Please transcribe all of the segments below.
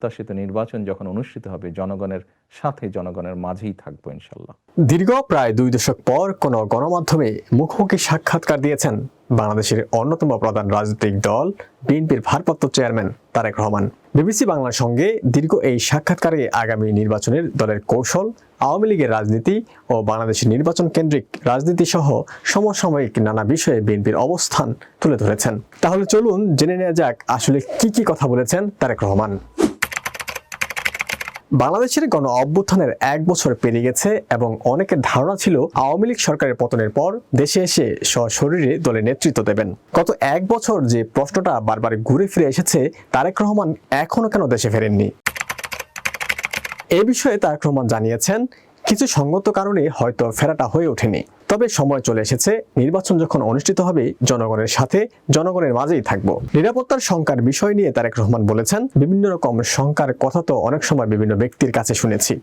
প্রত্যাশিত নির্বাচন যখন অনুষ্ঠিত হবে, জনগণের সাথে জনগণের মাঝেই থাকব ইনশাল্লাহ। দীর্ঘ প্রায় দুই দশক পর কোন গণমাধ্যমে মুখোমুখি সাক্ষাৎকার দিয়েছেন বাংলাদেশের অন্যতম প্রধান রাজনৈতিক দল বিএনপির ভারপ্রাপ্ত চেয়ারম্যান তারেক রহমান। বিবিসি বাংলার সঙ্গে দীর্ঘ এই সাক্ষাৎকারে আগামী নির্বাচনের দলের কৌশল, আওয়ামী লীগের রাজনীতি ও বাংলাদেশের নির্বাচন কেন্দ্রিক রাজনীতি সহ সমসাময়িক নানা বিষয়ে বিএনপির অবস্থান তুলে ধরেছেন। তাহলে চলুন জেনে নেওয়া যাক আসলে কি কি কথা বলেছেন তারেক রহমান। বাংলাদেশের গণ অভ্যুত্থানের এক বছর পেরিয়ে গেছে এবং অনেকের ধারণা ছিল আওয়ামী লীগ সরকারের পতনের পর দেশে এসে সশরীরে দলে নেতৃত্ব দেবেন। গত এক বছর যে প্রশ্নটা বারবার ঘুরে ফিরে এসেছে, তারেক রহমান এখনও কেন দেশে ফেরেননি? এ বিষয়ে তারেক রহমান জানিয়েছেন, কিছু সঙ্গত কারণে হয়তো ফেরাটা হয়ে ওঠেনি। তবে সময় চলে এসেছে, নির্বাচন যখন অনুষ্ঠিত হবে, জনগণের সাথে, জনগণের মাঝেই থাকব। নিরাপত্তার শঙ্কার বিষয় নিয়ে তারেক রহমান বলেছেন, বিভিন্ন রকম শঙ্কার কথা তো অনেক সময় বিভিন্ন ব্যক্তির কাছে শুনেছি।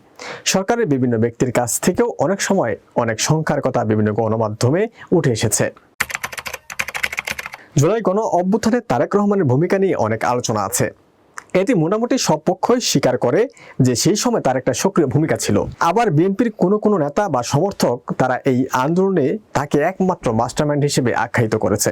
সরকারের বিভিন্ন ব্যক্তির কাছ থেকেও অনেক সময় অনেক শঙ্কার কথা বিভিন্ন গণমাধ্যমে উঠে এসেছে। জুলাই গণ অভ্যুত্থানে তারেক রহমানের ভূমিকা নিয়ে অনেক আলোচনা আছে। এটি মোটামুটি সব পক্ষই স্বীকার করে যে সেই সময় তার একটা সক্রিয় ভূমিকা ছিল। আবার বিএনপির কোনো কোনো নেতা বা সমর্থক তারা এই আন্দোলনে তাকে একমাত্র মাস্টারমাইন্ড হিসেবে আখ্যায়িত করেছে।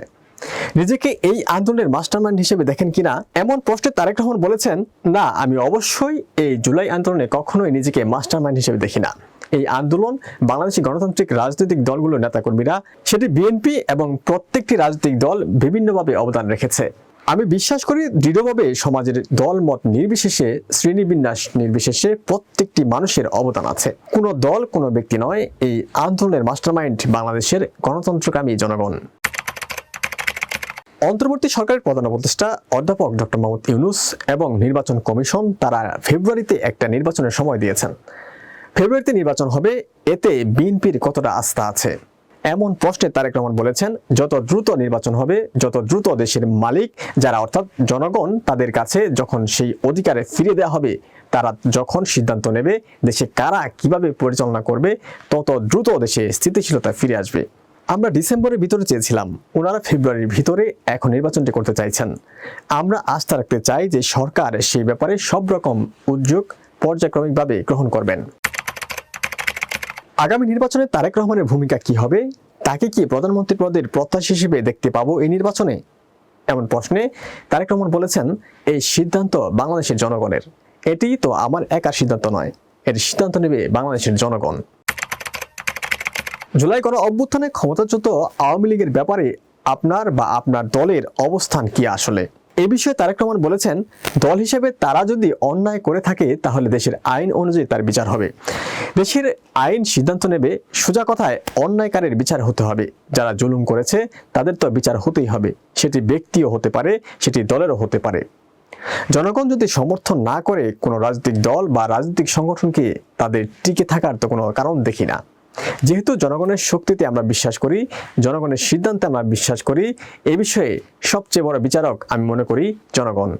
নিজেকে এই আন্দোলনের মাস্টারমাইন্ড হিসেবে দেখেন কিনা, এমন প্রশ্নে তারেক রহমান বলেছেন, না, আমি অবশ্যই এই জুলাই আন্দোলনে কখনোই নিজেকে মাস্টারমাইন্ড হিসেবে দেখি না। এই আন্দোলন বাংলাদেশি গণতান্ত্রিক রাজনৈতিক দলগুলোর নেতাকর্মীরা, সেটি বিএনপি এবং প্রত্যেকটি রাজনৈতিক দল বিভিন্নভাবে অবদান রেখেছে। আমি বিশ্বাস করি দৃঢ়ভাবে সমাজের দল মত নির্বিশেষে শ্রেণীবিন্যাস নির্বিশেষে প্রত্যেকটি মানুষের অবদান আছে। কোনো দল, কোনো ব্যক্তি নয়, এই আন্দোলনের মাস্টারমাইন্ড বাংলাদেশের গণতন্ত্রকামী জনগণ। অন্তর্বর্তী সরকারের প্রধান উপদেষ্টা অধ্যাপক ডক্টর মোহাম্মদ ইউনুস এবং নির্বাচন কমিশন তারা ফেব্রুয়ারিতে একটা নির্বাচনের সময় দিয়েছেন। ফেব্রুয়ারিতে নির্বাচন হবে, এতে বিএনপির কতটা আস্থা আছে? এমন প্রশ্নে তারেক রহমান বলেছেন, যত দ্রুত নির্বাচন হবে, যত দ্রুত দেশের মালিক, যারা অর্থাৎ জনগণ তাদের কাছে যখন সেই অধিকারে ফিরে দেওয়া হবে, তারা যখন সিদ্ধান্ত নেবে দেশে কারা কীভাবে পরিচালনা করবে, তত দ্রুত দেশে স্থিতিশীলতা ফিরে আসবে। আমরা ডিসেম্বরের ভিতরে চেয়েছিলাম, ওনারা ফেব্রুয়ারির ভিতরে এখন নির্বাচনটি করতে চাইছেন। আমরা আস্থা রাখতে চাই যে সরকার সেই ব্যাপারে সব রকম উদ্যোগ পর্যায়ক্রমিকভাবে গ্রহণ করবেন। আগামী নির্বাচনে তারেক রহমানের ভূমিকা কি হবে? তাকে কি প্রধানমন্ত্রী পদের প্রত্যাশী হিসেবে দেখতে পাবো এই নির্বাচনে? এমন প্রশ্নে তারেক রহমান বলেছেন, এই সিদ্ধান্ত বাংলাদেশের জনগণের। এটি তো আমার একার সিদ্ধান্ত নয়। এর সিদ্ধান্ত নেবে বাংলাদেশের জনগণ। জুলাই গণ অভ্যুত্থানে ক্ষমতাচ্যুত আওয়ামী লীগের ব্যাপারে আপনার বা আপনার দলের অবস্থান কি আসলে? এ বিষয়ে তারেক রহমান বলেছেন, দল হিসেবে তারা যদি অন্যায় করে থাকে, তাহলে দেশের আইন অনুযায়ী তার বিচার হবে। দেশের আইন সিদ্ধান্ত নেবে, সোজা কথায় অন্যায়কারের বিচার হতে হবে। যারা জুলুম করেছে, তাদের তো বিচার হতেই হবে। সেটি ব্যক্তিও হতে পারে, সেটি দলেরও হতে পারে। জনগণ যদি সমর্থন না করে কোনো রাজনৈতিক দল বা রাজনৈতিক সংগঠনকে তাদের টিকে থাকার তো কোনো কারণ দেখি না। যেহেতু জনগণের শক্তিতে আমরা বিশ্বাস করি, জনগণের সিদ্ধান্তে আমরা বিশ্বাস করি, এ বিষয়ে সবচেয়ে বড় বিচারক আমি মনে করি জনগণ।